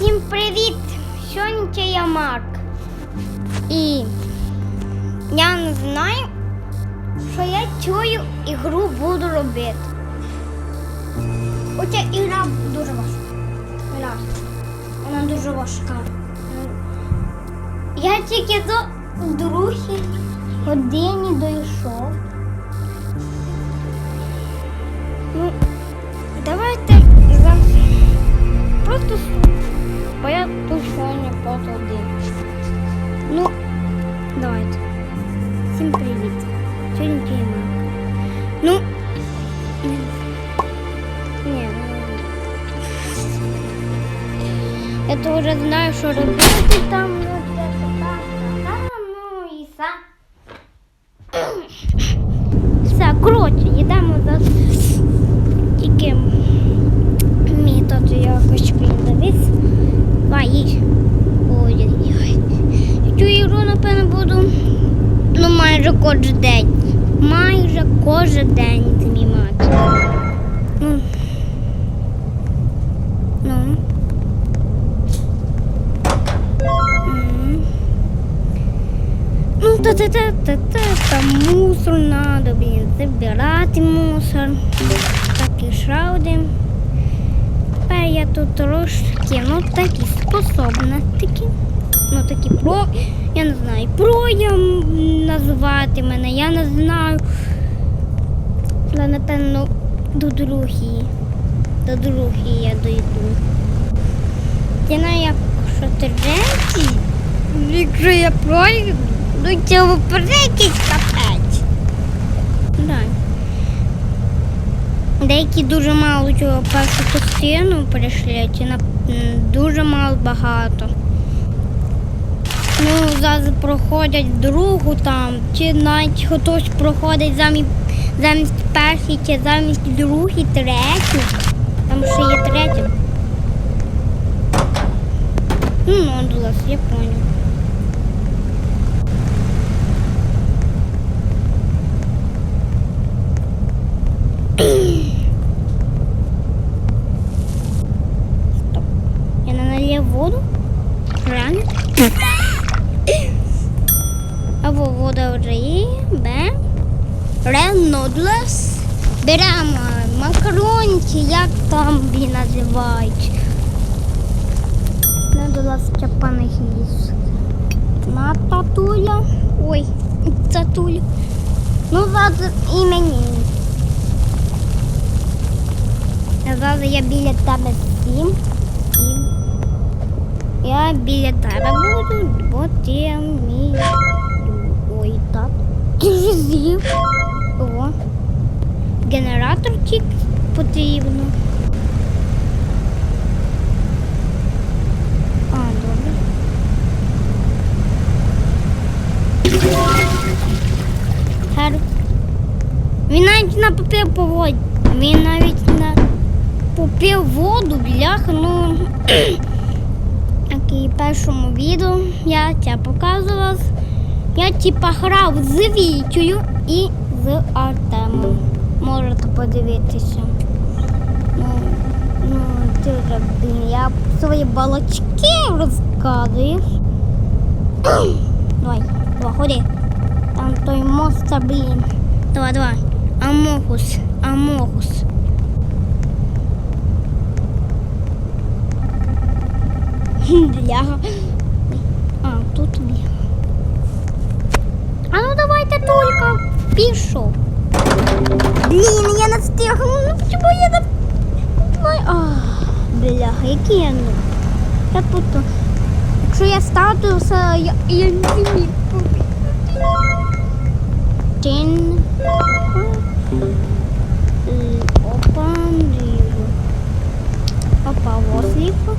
Всім привіт! Сьогодні я Марк. І я не знаю, що я чую ігру буду робити. Оця ігра дуже важка. Вона дуже важка. Я тільки до другій годині дійшов. Ну, давайте за просто я тут сьогодні просто один. Ну, давайте. Всім привіт. Сьогодні тема. Ну, ні. Ні, ну, я то вже знаю, що робити там, ну, це, це, так, так, так, ну, і все. Все, коротше, йдемо за тільки мій тато якось дивись. Давай, їдь. Ой-ой-ой. Цю ігру, напевно, буду ну, майже кожен день. Майже кожен день знімати. Ну. Ну. Ну, та-та-та-та-та, там мусор надо, блін, забирати мусор. Так і один. Тепер я тут трошки, ну такі. Ну такі про, я не знаю, про я назвати мене, я не знаю. Але напевно до другої. До другої я дойду. Я знаю, якщо третій, якщо я пройду, до цього перекись капець. Да. Деякі дуже мало цього першу частину прийшли, ті на дуже мало багато. Ну, зараз проходять другу там, чи навіть хтось проходить замість, замість першої, чи замість другої, третій. Там ще є третя. Ну, Нондулас, я понял. Стоп. Я не налив воду? Реально? Або вода вже є, бе. Ренодлес. Беремо макаронки, як там він називають. Недлес чапаних їсть. На татуля. Ой, татуля. Ну, зараз і мені. Зараз я біля тебе сім. Сім. Я біля тебе буду, бо ти мій. Ой, так. Ти вже з'їв. О. Генератор тік потрібно. А, добре. Гарно. Він навіть на попив по воді. Він навіть на попив воду, бляха, ну. Як в першому відео я це показувала. Я типа грав з Вітєю і з Артемом. Можете подивитися. Ну, ну, ти блін, я свої балачки розказую. давай, давай. Там той монстр, блін. Давай, давай. Амогус, Амогус. Бляха. А, тут бляха. А ну давайте только пішов. Блін, я не встигну. Ну чому я не. А, бляха, який я ну. Я тут. Якщо я ставлю все, я, я не зміг. Тин. Опа. Опа, осліпо.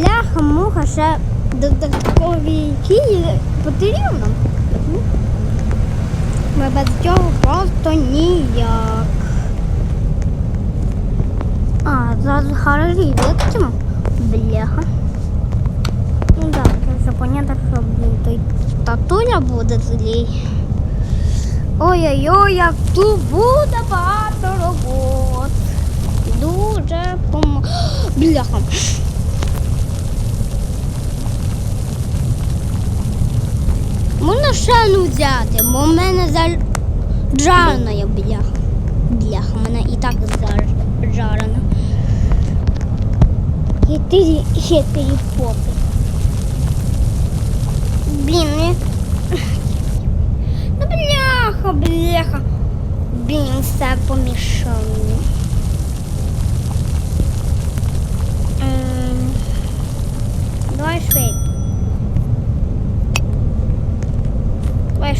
Бляха, муха, ще додаткові кії потрібно. Ми без цього просто ніяк. А, зараз гаражі виключимо. Бляха. Ну так, це вже понятно, що той татуля буде злій. Ой-ой-ой, як тут буде багато робот. Дуже помо... Бляха. Можна одну взяти, бо в мене зажарена є бляха. Бляха, мене і так зажарена. І ти ще ти попи. Блін, не... Ну бляха, бляха. Блін, все помішав мені. Ем, Давай швидко. Давай.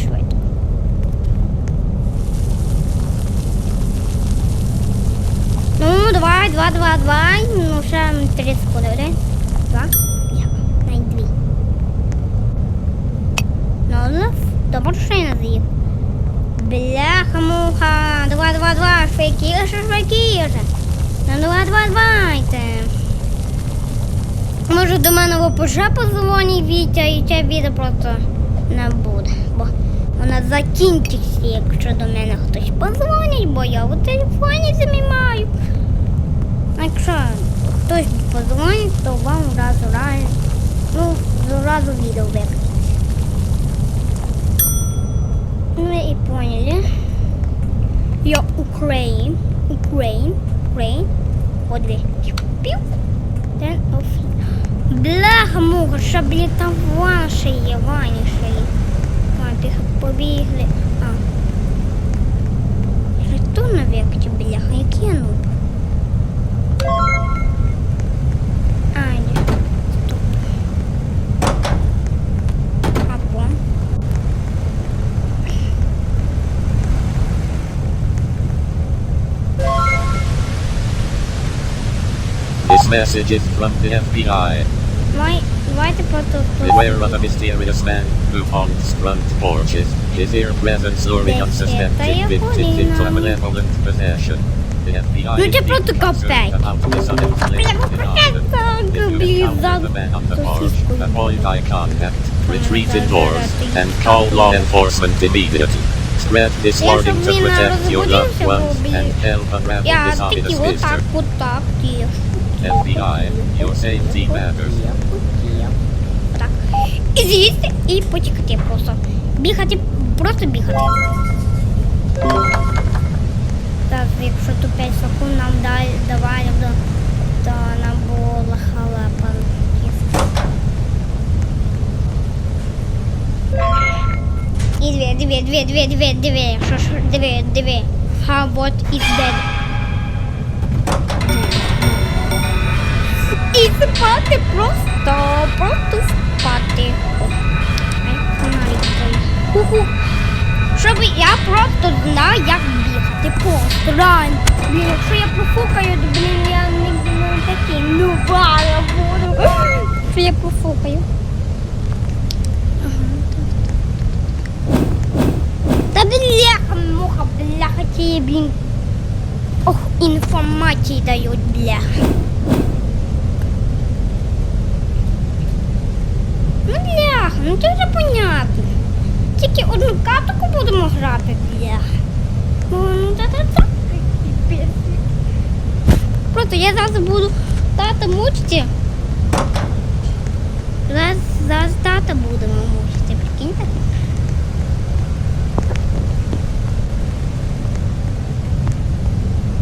Ну, давай, два, два, два. Ну, ще три секунди. Один, два, бляха. Навіть дві. Ну, ну, добре, що я не з'їв. Бляха-муха. Два, два, два. Швидкіше, швидкіше. Ну, два, два, давайте. Може до мене ОПЖ позвонить Вітя і ця відео просто не буде. Вона закінчиться, якщо до мене хтось позвонить, бо я у телефоні замімаю. Якщо хтось позвонить, то вам одразу реально, ну, зразу відео викликать. Ну и поняли. Я. Вот две. Пиу. Then off. Бляха муха, щоб там ваші є, ваніше є. Побіг, побігли. А. Що на векті, бляха, які я нуб? А, ні. Стоп. Або. This message is from the FBI. Давай, давайте просто Beware of a mysterious man who haunts front porches. His here presence luring unsuspecting victims into a malevolent possession. The FBI Ну, is це просто deeply concerned капець. about this unexplained Прямо phenomenon. так, If you блін, encounter the man on the porch, сосиску. avoid eye contact, retreat indoors, and call law enforcement immediately. Spread this Я warning щоб to він не protect your loved розбудився, ones бо, and блін. help unravel Я this такі ominous отак, mystery. отак, ті. FBI, your safety matters. З'їсти і почекати просто. Бігати, просто бігати. Так, якщо то 5 секунд нам дали, давали, то, нам було халепа. І дві, дві, дві, дві, дві, дві, що ж, дві, дві. How what is? І спати просто, просто Ху-ху. Щоб я просто знав, як бігати. Просто реально. Блін, якщо я профукаю, то, блін, я не, не такий нубара буду. Що я профукаю. Та бляха, муха, бляха, ті, блін. Ох, інформації дають, бляха. Ну, бляха, ну це вже понятно. Тільки одну катку будемо грати, бляха. Ну, та та та Просто я зараз буду тата мучити. Зараз, зараз тата будемо мучити, прикиньте.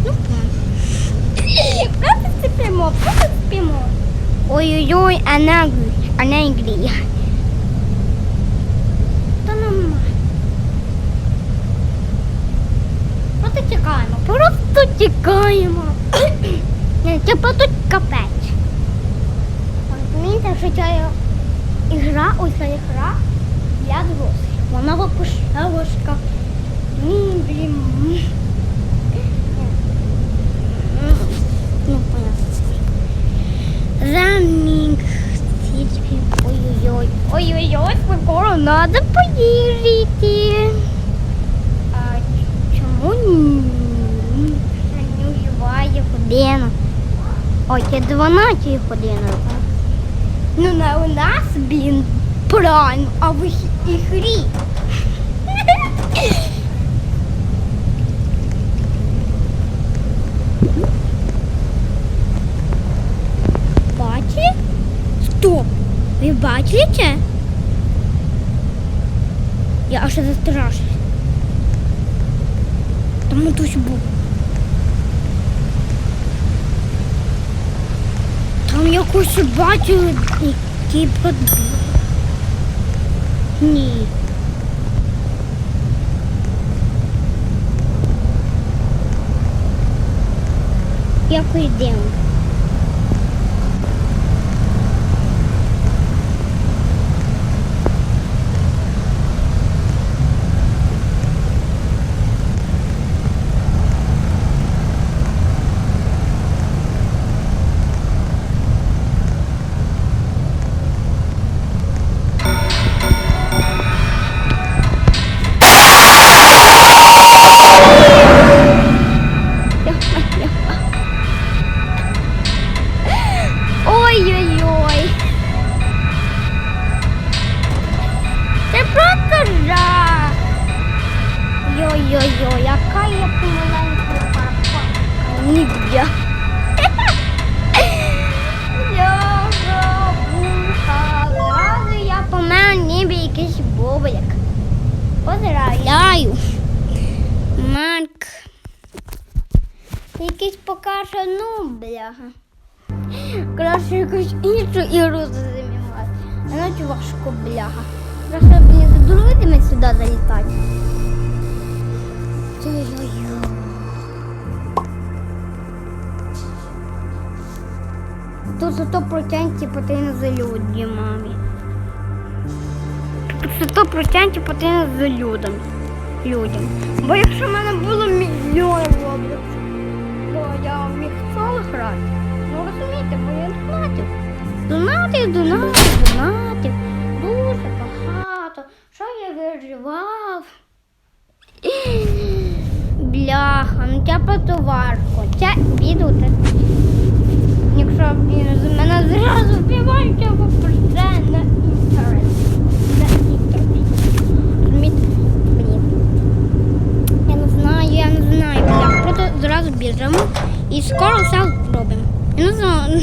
Ну, Просто спимо, просто спимо. Ой-ой-ой, она, она играет. Та нормально. Просто тікаємо, просто тікаємо. Це просто капець. Розумієте, що ця ігра, ось ця ігра для дорослих. Вона випушевушка. Блін. Ну, понятно. Раннинг. Ой-ой-ой. Ой-ой-ой, скоро надо поїжджати. годину. Ой, це 12 годиною. Ну не у нас, блін, прайм, а в ігрі. Бачите? Стоп! Ви бачите? Я аж застрашуюсь. Там отусь був. Там якось бачили, який подбіг. Ні. Як йдемо? Йой-йой-йой, яка я помаленьку папа. Вуха, зразу я помер ніби якийсь бобрик. Поздравляю. Марк. Якийсь покаже, ну, бляха. Краще якусь іншу ігру займати. Іначе важко бляха. Краще мені з друзями сюди залітати. Тут сто процентів потрібно за люди, мамі. Тут сто процентів потрібно за людям. людям. Бо якщо в мене було мільйон роблів, то я міг соло грати. Ну розумієте, бо я донатив. Донатив, донатив, донатив. Дуже багато. Що я виживав? Бляха, ну просто важко. Це відео це. Якщо він мене зразу вбивають, я попроще на інтернет. На інтернет. Я не знаю, я не знаю. Бля, просто зразу біжимо і скоро все зробимо. Я не знаю.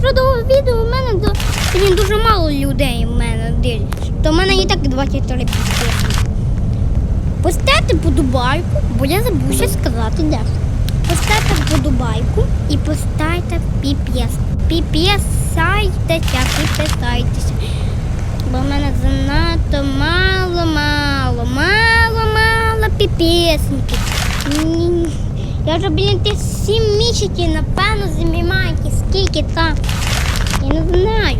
Про відео в мене дуже мало людей в мене дивляться. То в мене і так 23 підписники. Поставте подобайку, бо я забув ще сказати де. Поставте подобайку і поставте піп'єс. Піп'єсайтеся, підписайтеся. Бо в мене занадто мало, мало, мало, мало піпєсників. Я вже, блін, тих сім місяців, напевно, знімаю, скільки там. Я не знаю.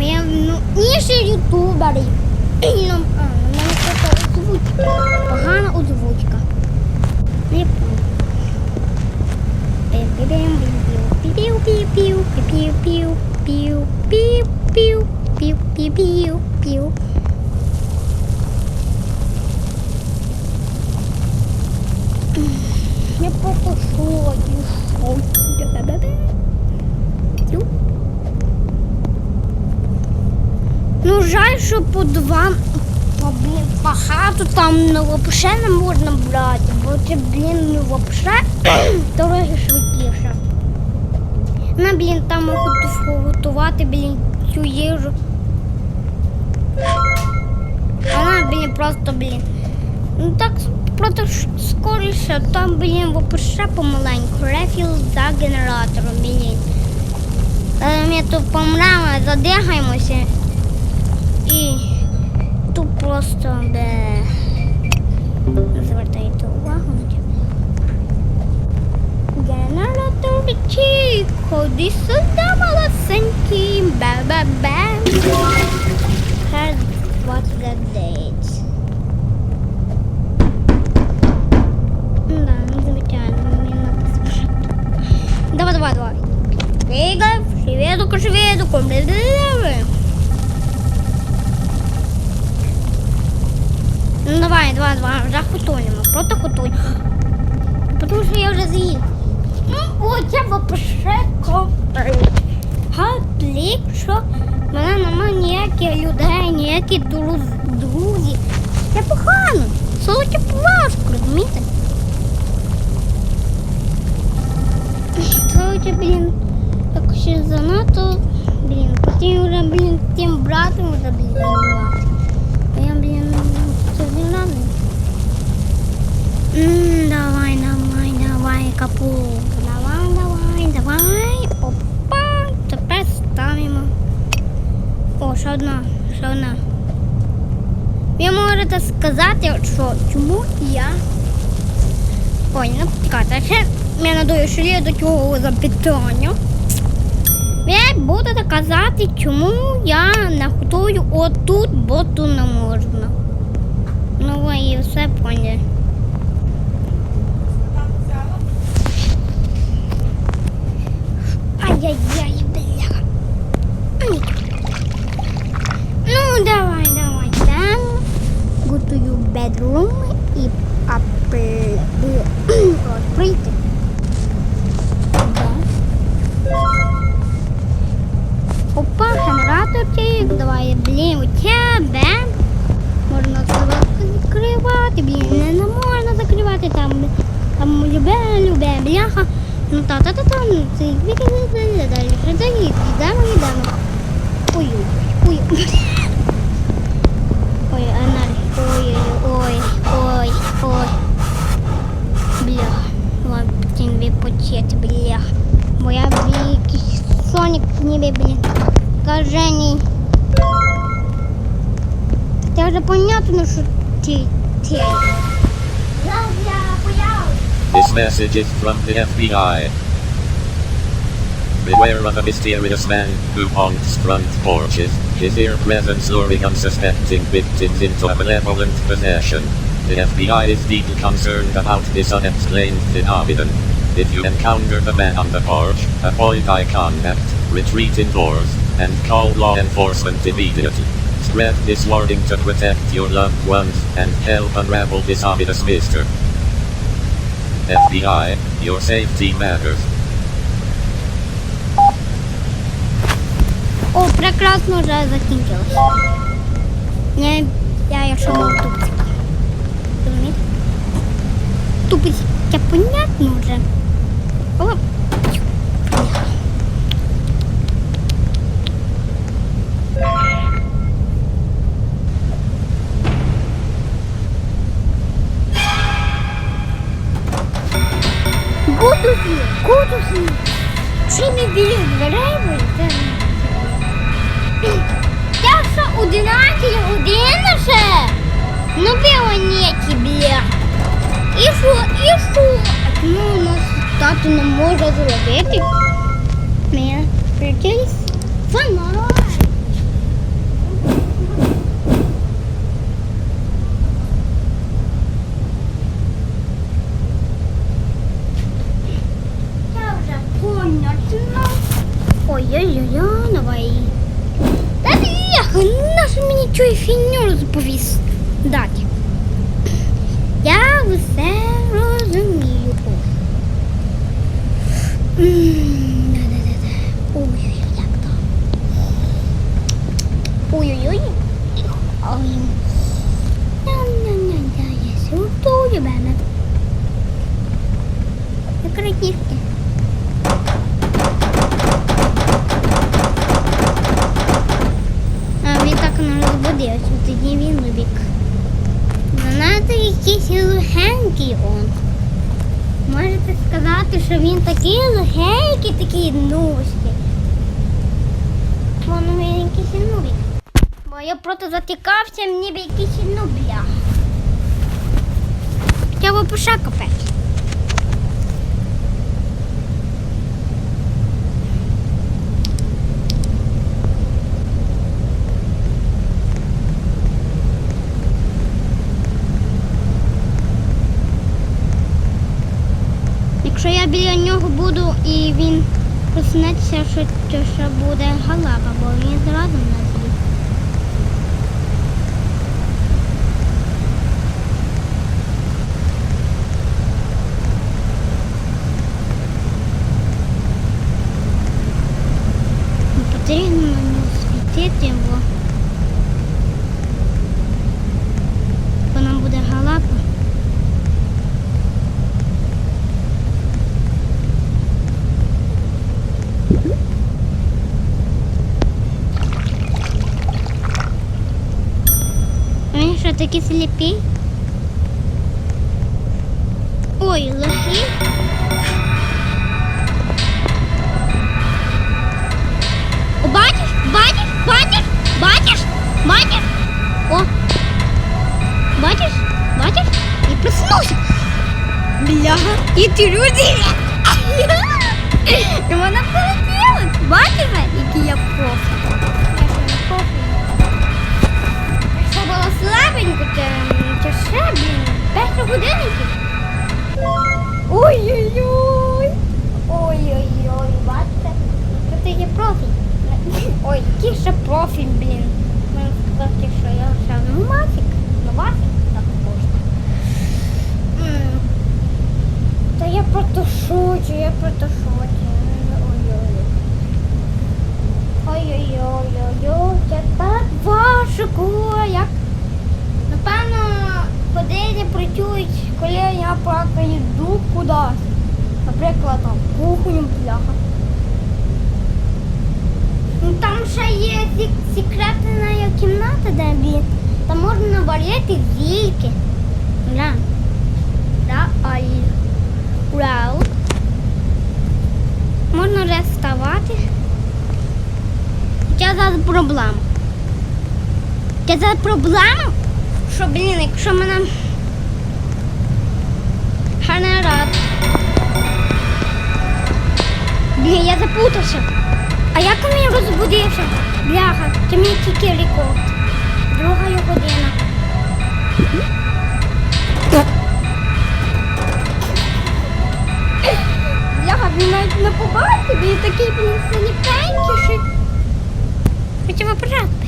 Я, ну, інші ютубери. Погана озвучка. Не піу-піу-піу. Я. Бе-бе-бе. Тю. Ну, жаль, що по два багато там ну, вообще не можна брати, бо це, блін, ну, вообще дороги швидкіше. На, блін, там готу- готувати, блін, цю їжу. Вона, блін, просто, блін. Ну так просто скоріше, там, блін, вообще помаленьку. Рефіл за генератором, блін. Е, Ми тут помремо, задихаємося. І тут просто де не звертайте увагу на це. Генератор ті, ходи сюди, малосенький, бе-бе-бе. Here's what the dates. Да, ну звичайно, мені написано. Давай, давай, давай. Двигай, шведуку, шведуку, бля-бля-бля. Давай, вже хутонимо, просто хутонь. Тому що я вже з'їв. Ну, от я вообще копаю. Гаплік, що мене немає ніяких людей, ніяких друз- друзів. Це погано. Солодке важко, розумієте? Солодке, блін, так ще занадто Блін, потім вже, блін, тим братом вже, блін. Я, блін, це не рано. М, Давай, давай, давай, капу. Давай, давай, давай. Опа. Тепер ставимо. О, ще одна, ще одна. Ви можете сказати, що чому я. Ой, ну я надаю, що до цього запитання. Ви будете казати, чому я не готую отут, бо тут не можна. Ну ви і все поняли. Ай-яй-яй. Ай. Ну, давай, давай, там. Готую бедрум і апи... відкрити. Да. Опа, генераторчик, давай, блін, у тебе. Можна закривати, блін, не можна закривати там, там любе, любе, бляха. Ну та та та там, це далі, далі, далі, йдемо, йдемо. Ой, ой, ой. Ой, Аналь, ой, ой, ой, ой. Бля, ладно, потім відпочити, бля. Бо я, блін, якийсь Сонік ніби, блін, кажений. Це вже понятно, що ти, ти. This message is from the FBI. Beware of a mysterious man who haunts front porches, his ear presence luring unsuspecting victims into a malevolent possession. The FBI is deeply concerned about this unexplained phenomenon. If you encounter the man on the porch, avoid eye contact, retreat indoors, and call law enforcement immediately. Spread this warning to protect your loved ones and help unravel this ominous mystery. FBI, your safety matters. О, прекрасно вже закінчилось. Я, я якщо мав тупцик. Розумієте? Тупить, це понятно вже. О, Гудусі. Чи не біля дверей? Я що, 11 годин вже? Ну, піонеті, бля. І що, і що? Ну, у нас тато не може зробити. Мене прикинь, фонарь. Я вже понятно. Ой-ой-ой, давай. Та бляха, нащо мені цю фігню розповідати? Я все розумію. М, да-да-да-да. Ой-ой-ой, як там. Ой-ой-ой. Ой. Ням-ням-ням, я сюди мене. Як раківки. А він так не розбудився, тоді він убік. Занадто якийсь легенький он. Можете сказати, що він такий легенький, такий ножки. Воно він якийсь нубік. Бо я просто затікався, ніби якийсь нубля. Хоча би Якщо я біля нього буду і він проснеться, що що буде галава, бо він зразу нас злі. Потрібно на нього світити, бо, бо нам буде галапа. Такі сліпі. Ой, лохи. Бачиш, бачиш, бачиш, бачиш, бачиш. О, бачиш, бачиш? І проснувся. Бляха, і ти люди. Вона полетіла. Бачиш, який я профі. 5. Ой-ой-ой. Ой-ой-ой, бачите? Ти є профі? Ой, який ще профіль, блін. Можна сказати, що я ще ну мафік. Ну так можна. Та я просто шучу, я просто шучу. Ой-ой-ой. Ой-ой-ой-ой-ой, це так важко, як ходити працюють, коли я просто йду кудись. Наприклад, там кухню бляха. Ну там ще є секретна кімната, де він. Там можна наварити зільки. Гля. Реально. Реал. Можна реставати. Хоча зараз проблема. Хоча зараз проблема, що, блін, якщо мене генерат. Блін, я запутався. А як він розбудився? Бляха, це мій тільки рекорд. Друга година. Бляха, він навіть не побачив, він такий, блін, синіпенький. Хоча б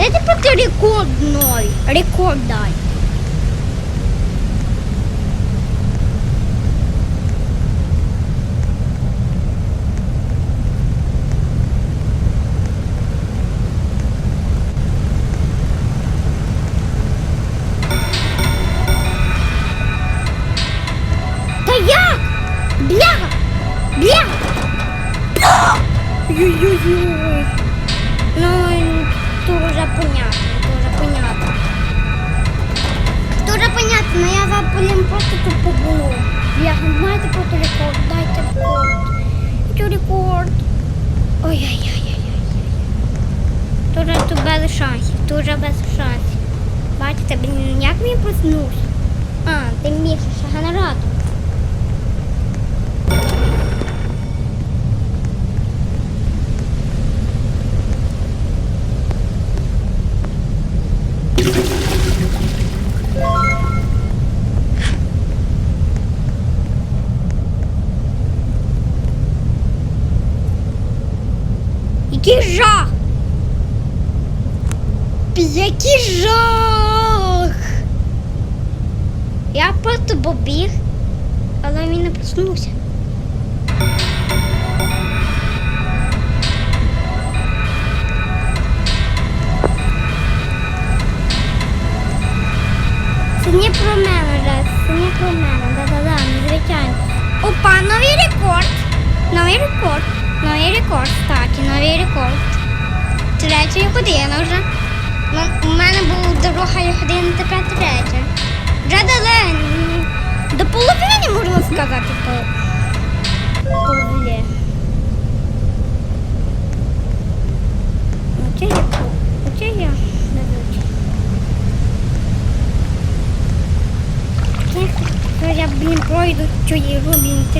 пить. просто рекордной, рекордной.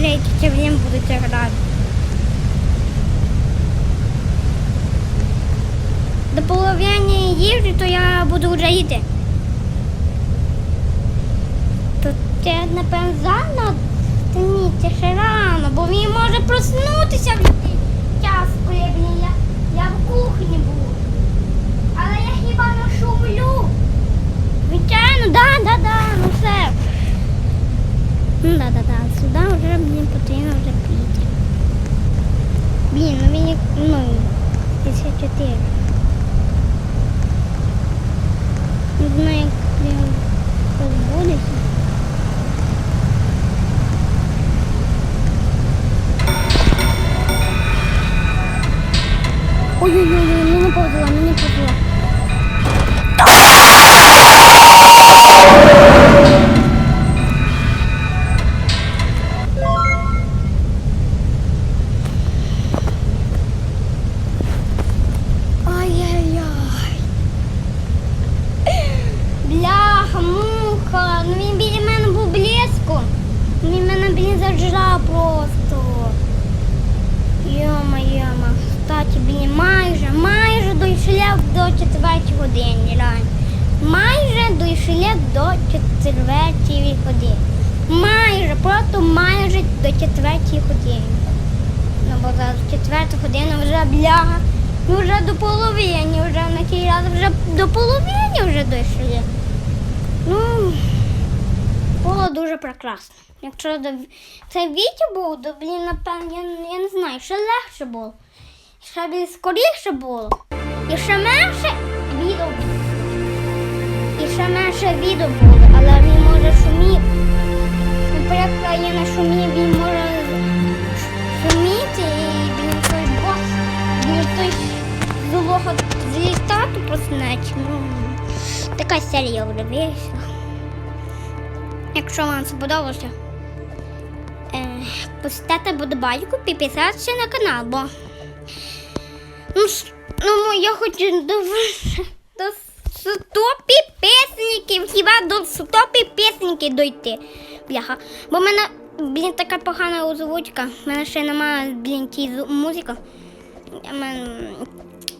Блін, третій, це блін, грати. До половини їжі, то я буду вже йти. То це, напевно, заново? Та ні, це ще рано, бо він може проснутися в час, коли я, я в кухні буду. Але я хіба не шумлю. Звичайно, да, да, да, ну все. Ну да, да, да, сюди вже, мені потрібно вже піти. Блін, ну він як, ну, 54. Не знаю, як він розбудеться. Години. Майже, просто майже до четвертої години. Ну, бо зараз четверта година вже бляга. Ну вже до половини, вже на тій раз вже до половини вже дійшли. Ну, було дуже прекрасно. Якщо до... це відео було, то, блін, напевно, я, я не знаю, ще легше було. Ще б скоріше було. І ще менше відео було. І ще менше відео було, але він може шуміти. Наприклад, я на шумі, він може шуміти і блін, той бос, блін, той злого злітати поснать. Ну, така серія вже. Якщо вам сподобалося, е, поставте подобайку, підписатися на канал, бо ну, с- ну я хочу до, до 100 підписників, хіба до 100 підписників дойти. Бляха. Бо в мене, блін, така погана озвучка. В мене ще немає, блін, ті зу- музика. Я мене,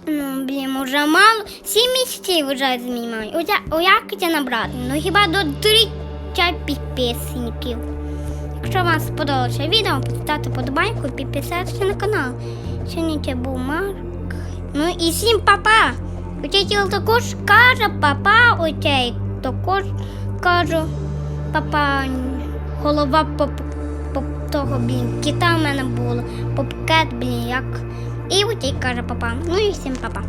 ну, блін, вже мало. Сім місяців вже знімаю. О, як це набрати? Ну хіба до 30 підписників. Якщо вам сподобалося відео, поставте подобайку і підписатися на канал. Сьогодні це був Марк. Ну і всім папа! Тіло також каже папа, оцей також кажу папа, голова поп, поп того, блін, кита в мене було, попкет, блін, як. І утік, каже папа. Ну і всім папа.